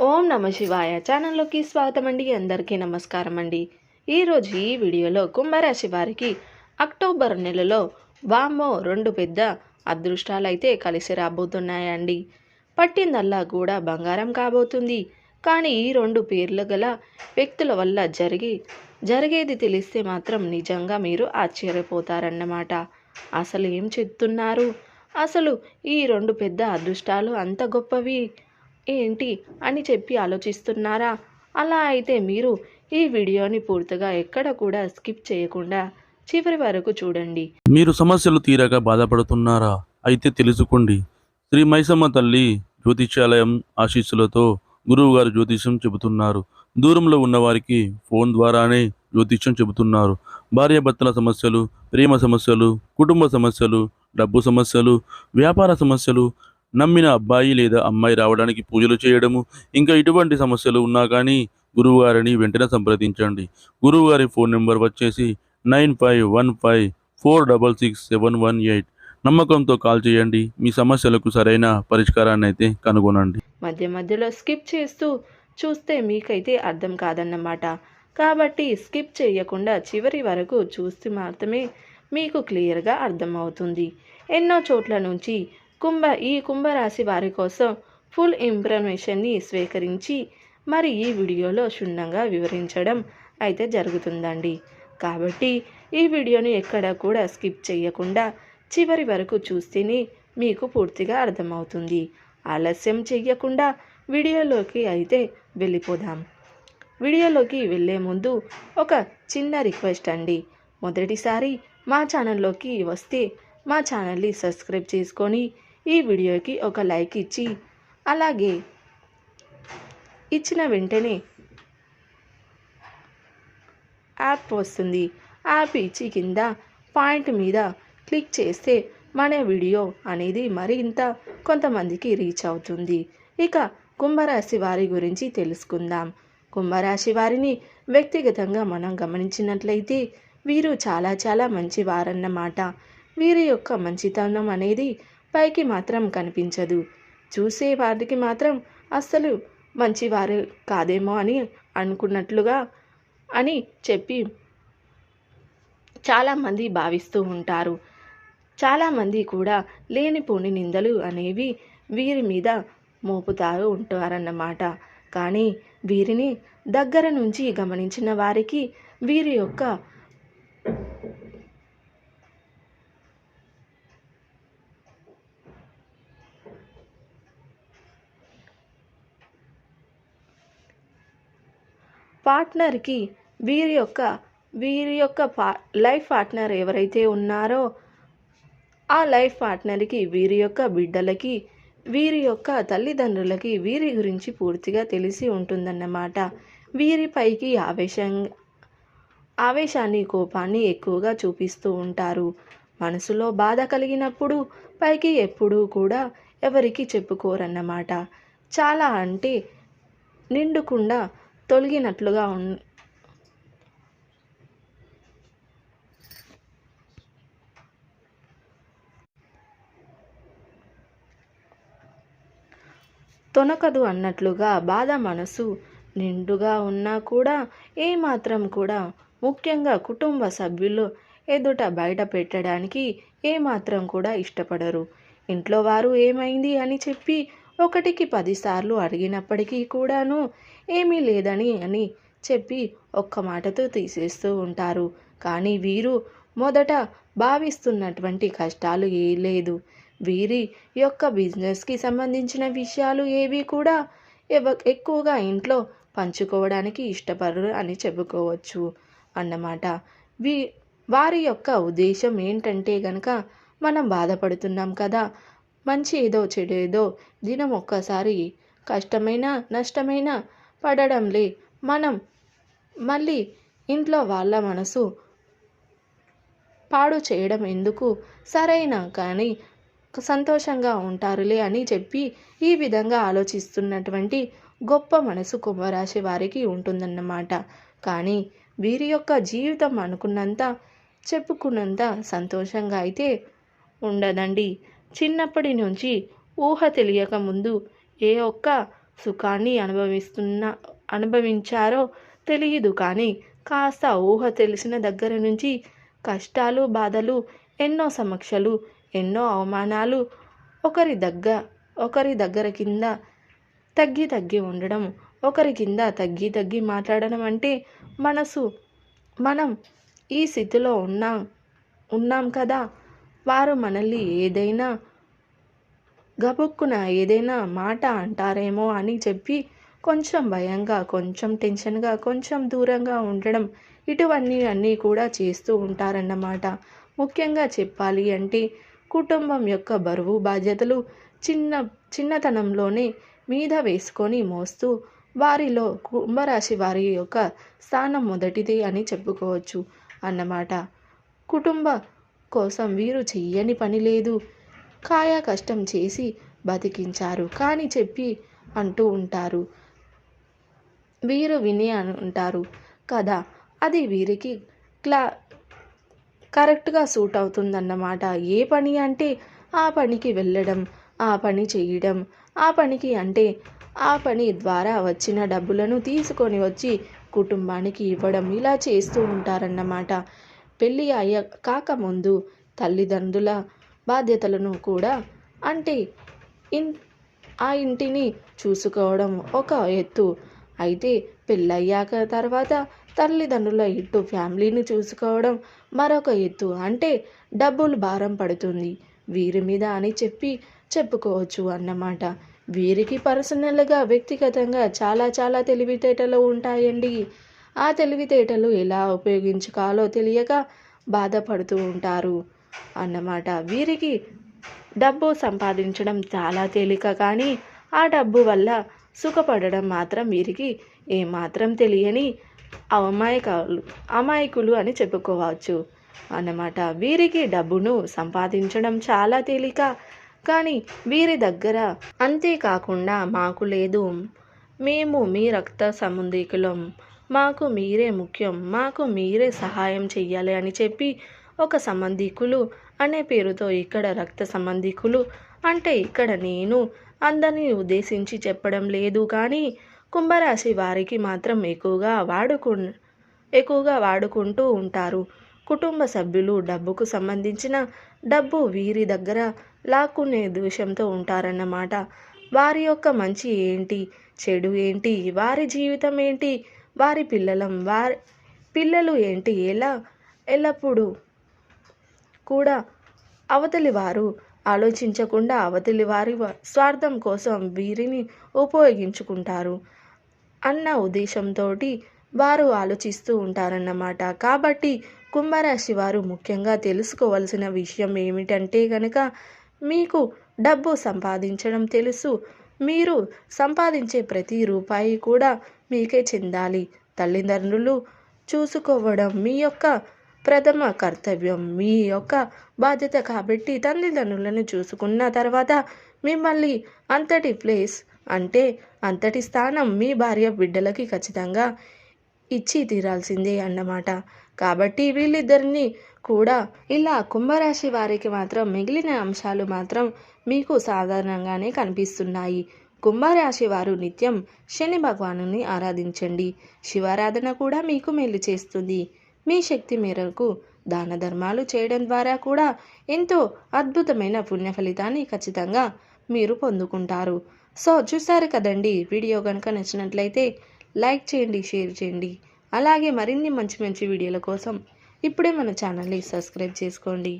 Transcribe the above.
ఓం నమ శివాయ ఛానల్లోకి స్వాగతం అండి అందరికీ నమస్కారం అండి ఈరోజు ఈ వీడియోలో కుంభరాశి వారికి అక్టోబర్ నెలలో వామ్మో రెండు పెద్ద అదృష్టాలు అయితే కలిసి రాబోతున్నాయండి. పట్టిందల్లా కూడా బంగారం కాబోతుంది. కానీ ఈ రెండు పేర్లు గల వ్యక్తుల వల్ల జరిగి జరిగేది తెలిస్తే మాత్రం నిజంగా మీరు ఆశ్చర్యపోతారన్నమాట. అసలు ఏం చెప్తున్నారు? అసలు ఈ రెండు పెద్ద అదృష్టాలు అంత గొప్పవి? ఏంటి అని చెప్పి ఆలోచిస్తున్నారా? అలా అయితే మీరు ఈ వీడియోని పూర్తిగా ఎక్కడ కూడా స్కిప్ చేయకుండా చివరి వరకు చూడండి. మీరు సమస్యలు తీరక బాధపడుతున్నారా? అయితే తెలుసుకోండి. శ్రీ మైసమ్మ తల్లి జ్యోతిష్యాలయం ఆశీస్సులతో గురువుగారు జ్యోతిష్యం చెబుతున్నారు. దూరంలో ఉన్నవారికి ఫోన్ ద్వారానే జ్యోతిష్యం చెబుతున్నారు. భార్యాభర్తల సమస్యలు ప్రేమ సమస్యలు కుటుంబ సమస్యలు డబ్బు సమస్యలు వ్యాపార సమస్యలు నమ్మిన అబ్బాయి లేదా అమ్మాయి రావడానికి పూజలు చేయడము ఇంకా ఇటువంటి సమస్యలు ఉన్నా కానీ గురువుగారిని వెంటనే సంప్రదించండి. గురువుగారి ఫోన్ నెంబర్ వచ్చేసి nine five one five four double six seven one eight. నమ్మకంతో కాల్ చేయండి మీ సమస్యలకు సరైన పరిష్కారాన్ని అయితే కనుగొనండి. మధ్య మధ్యలో స్కిప్ చేస్తూ చూస్తే మీకైతే అర్థం కాదన్నమాట. కాబట్టి స్కిప్ చేయకుండా చివరి వరకు చూస్తే మాత్రమే మీకు క్లియర్గా అర్థమవుతుంది. ఎన్నో చోట్ల నుంచి కుంభ ఈ కుంభరాశి వారి కోసం ఫుల్ ఇన్ఫర్మేషన్ని స్వీకరించి మరి ఈ వీడియోలో క్షుణ్ణంగా వివరించడం అయితే జరుగుతుందండి. కాబట్టి ఈ వీడియోని ఎక్కడ కూడా స్కిప్ చేయకుండా చివరి వరకు చూస్తేనే మీకు పూర్తిగా అర్థమవుతుంది. ఆలస్యం చెయ్యకుండా వీడియోలోకి అయితే వెళ్ళిపోదాం. వీడియోలోకి వెళ్ళే ముందు ఒక చిన్న రిక్వెస్ట్ అండి. మొదటిసారి మా ఛానల్లోకి వస్తే మా ఛానల్ని సబ్స్క్రైబ్ చేసుకొని ఈ వీడియోకి ఒక లైక్ ఇచ్చి అలాగే ఇచ్చిన వెంటనే యాప్ వస్తుంది. యాప్ ఇచ్చి కింద పాయింట్ మీద క్లిక్ చేస్తే మన వీడియో అనేది మరింత కొంతమందికి రీచ్ అవుతుంది. ఇక కుంభరాశి వారి గురించి తెలుసుకుందాం. కుంభరాశి వారిని వ్యక్తిగతంగా మనం గమనించినట్లయితే వీరు చాలా చాలా మంచివారన్నమాట. వీరి యొక్క మంచితనం అనేది పైకి మాత్రం కనిపించదు. చూసే వారికి మాత్రం అస్సలు మంచివారు కాదేమో అని అనుకున్నట్లుగా అని చెప్పి చాలామంది భావిస్తూ ఉంటారు. చాలామంది కూడా లేనిపోని నిందలు అనేవి వీరి మీద మోపుతారు ఉంటారన్నమాట. కానీ వీరిని దగ్గర నుంచి గమనించిన వారికి వీరి యొక్క పార్ట్నర్కి వీరి యొక్క వీరి యొక్క పా లైఫ్ పార్ట్నర్ ఎవరైతే ఉన్నారో ఆ లైఫ్ పార్ట్నర్కి వీరి యొక్క బిడ్డలకి వీరి యొక్క తల్లిదండ్రులకి వీరి గురించి పూర్తిగా తెలిసి ఉంటుందన్నమాట. వీరిపైకి ఆవేశం ఆవేశాన్ని కోపాన్ని ఎక్కువగా చూపిస్తూ ఉంటారు. మనసులో బాధ కలిగినప్పుడు పైకి ఎప్పుడూ కూడా ఎవరికి చెప్పుకోరన్నమాట. చాలా అంటే నిండుకుండా తొలగినట్లుగా ఉన్ తొనకదు అన్నట్లుగా బాధ మనసు నిండుగా ఉన్నా కూడా ఏమాత్రం కూడా ముఖ్యంగా కుటుంబ సభ్యులు ఎదుట బయట పెట్టడానికి ఏమాత్రం కూడా ఇష్టపడరు. ఇంట్లో వారు ఏమైంది అని చెప్పి ఒకటికి పదిసార్లు అడిగినప్పటికీ కూడాను ఏమీ లేదని అని చెప్పి ఒక్క మాటతో తీసేస్తూ ఉంటారు. కానీ వీరు మొదట భావిస్తున్నటువంటి కష్టాలు ఏ లేదు. వీరి యొక్క బిజినెస్కి సంబంధించిన విషయాలు ఏవి కూడా ఎవ ఎక్కువగా ఇంట్లో పంచుకోవడానికి ఇష్టపడరు అని చెప్పుకోవచ్చు అన్నమాట. వీ వారి యొక్క ఉద్దేశం ఏంటంటే గనక మనం బాధపడుతున్నాం కదా మంచి ఏదో చెడు ఏదో దినం ఒక్కసారి కష్టమైన నష్టమైన పడడంలే. మనం మళ్ళీ ఇంట్లో వాళ్ళ మనసు పాడు చేయడం ఎందుకు? సరైన కానీ సంతోషంగా ఉంటారులే అని చెప్పి ఈ విధంగా ఆలోచిస్తున్నటువంటి గొప్ప మనసు కుంభరాశి వారికి ఉంటుందన్నమాట. కానీ వీరి యొక్క జీవితం అనుకున్నంత చెప్పుకున్నంత సంతోషంగా అయితే ఉండదండి. చిన్నప్పటి నుంచి ఊహ తెలియక ముందు ఏ ఒక్క సుఖాన్ని అనుభవిస్తున్న అనుభవించారో తెలియదు కానీ కాస్త ఊహ తెలిసిన దగ్గర నుంచి కష్టాలు బాధలు ఎన్నో సమక్షలు ఎన్నో అవమానాలు ఒకరి దగ్గ ఒకరి దగ్గర కింద తగ్గి తగ్గి ఉండడం ఒకరి కింద తగ్గి తగ్గి మాట్లాడడం అంటే మనసు మనం ఈ స్థితిలో ఉన్నాం ఉన్నాం కదా వారు మనల్ని ఏదైనా గబుక్కున ఏదైనా మాట అంటారేమో అని చెప్పి కొంచెం భయంగా కొంచెం టెన్షన్గా కొంచెం దూరంగా ఉండడం ఇటువన్నీ అన్నీ కూడా చేస్తూ ఉంటారన్నమాట. ముఖ్యంగా చెప్పాలి అంటే కుటుంబం యొక్క బరువు బాధ్యతలు చిన్న చిన్నతనంలోనే మీద వేసుకొని మోస్తూ వారిలో కుంభరాశి వారి యొక్క స్థానం మొదటిది అని చెప్పుకోవచ్చు అన్నమాట. కుటుంబ కోసం వీరు చెయ్యని పని లేదు. కాయా కష్టం చేసి బతికించారు. కానీ చెప్పి అంటూ ఉంటారు. వీరు విని అంటారు కదా అది వీరికి క్లా కరెక్ట్గా సూట్ అవుతుందన్నమాట. ఏ పని అంటే ఆ పనికి వెళ్ళడం ఆ పని చేయడం ఆ పనికి అంటే ఆ పని ద్వారా వచ్చిన డబ్బులను తీసుకొని వచ్చి కుటుంబానికి ఇవ్వడం ఇలా చేస్తూ ఉంటారన్నమాట. పెళ్ళి అయ్య కాకముందు తల్లిదండ్రుల బాధ్యతలను కూడా అంటే ఇన్ ఆ ఇంటిని చూసుకోవడం ఒక ఎత్తు. అయితే పెళ్ళయ్యాక తర్వాత తల్లిదండ్రుల ఇటు ఫ్యామిలీని చూసుకోవడం మరొక ఎత్తు. అంటే డబ్బులు భారం పడుతుంది. వీరి మీద అని చెప్పి చెప్పుకోవచ్చు అన్నమాట. వీరికి పర్సనల్గా వ్యక్తిగతంగా చాలా చాలా తెలివితేటలు ఉంటాయండి. ఆ తెలివితేటలు ఎలా ఉపయోగించుకోవాలో తెలియక బాధపడుతూ ఉంటారు. అన్నమాట. వీరికి డబ్బు సంపాదించడం చాలా తేలిక కానీ ఆ డబ్బు వల్ల సుఖపడడం మాత్రం వీరికి ఏమాత్రం తెలియని అమాయకాలు అమాయకులు అని చెప్పుకోవచ్చు. అన్నమాట. వీరికి డబ్బును సంపాదించడం చాలా తేలిక కానీ వీరి దగ్గర అంతేకాకుండా మాకు లేదు. మేము మీ రక్త సంబంధికులం. మాకు మీరే ముఖ్యం మాకు మీరే సహాయం చెయ్యాలి అని చెప్పి ఒక సంబంధికులు అనే పేరుతో ఇక్కడ రక్త సంబంధికులు అంటే ఇక్కడ నేను అందరినీ ఉద్దేశించి చెప్పడం లేదు కానీ కుంభరాశి వారికి మాత్రం ఎక్కువగా వాడుకు ఎక్కువగా వాడుకుంటూ ఉంటారు. కుటుంబ సభ్యులు డబ్బుకు సంబంధించిన డబ్బు వీరి దగ్గర లాక్కునే దృశ్యంతో ఉంటారన్నమాట. వారి యొక్క మంచి ఏంటి చెడు ఏంటి వారి జీవితం ఏంటి వారి పిల్లలం వారి పిల్లలు ఏంటి? ఎలా? ఎల్లప్పుడూ కూడా అవతలి వారు ఆలోచించకుండా అవతలి వారి వ- స్వార్థం కోసం వీరిని ఉపయోగించుకుంటారు అన్న ఉద్దేశంతో వారు ఆలోచిస్తూ ఉంటారన్నమాట. కాబట్టి కుంభరాశి వారు ముఖ్యంగా తెలుసుకోవాల్సిన విషయం ఏమిటంటే కనుక మీకు డబ్బు సంపాదించడం తెలుసు. మీరు సంపాదించే ప్రతి రూపాయి కూడా మీకే చెందాలి. తల్లిదండ్రులు చూసుకోవడం మీ యొక్క ప్రథమ కర్తవ్యం. మీ యొక్క బాధ్యత కాబట్టి తల్లిదండ్రులను చూసుకున్న తర్వాత మిమ్మల్ని అంతటి ప్లేస్ అంటే అంతటి స్థానం మీ భార్య బిడ్డలకి ఖచ్చితంగా ఇచ్చి తీరాల్సిందే అన్నమాట. కాబట్టి వీళ్ళిద్దరిని కూడా ఇలా కుంభరాశి వారికి మాత్రం మిగిలిన అంశాలు మాత్రం మీకు సాధారణంగానే కనిపిస్తున్నాయి. కుంభరాశి వారు నిత్యం శని భగవానుని ఆరాధించండి. శివారాధన కూడా మీకు మేలు చేస్తుంది. మీ శక్తి మేరకు దాన ధర్మాలు చేయడం ద్వారా కూడా ఎంతో అద్భుతమైన పుణ్య ఫలితాన్ని ఖచ్చితంగా మీరు పొందుకుంటారు. సో చూసారు కదండి వీడియో కనుక నచ్చినట్లయితే లైక్ చేయండి షేర్ చేయండి. అలాగే మరిన్ని మంచి మంచి వీడియోల కోసం ఇప్పుడే మన ఛానల్ని సబ్స్క్రైబ్ చేసుకోండి.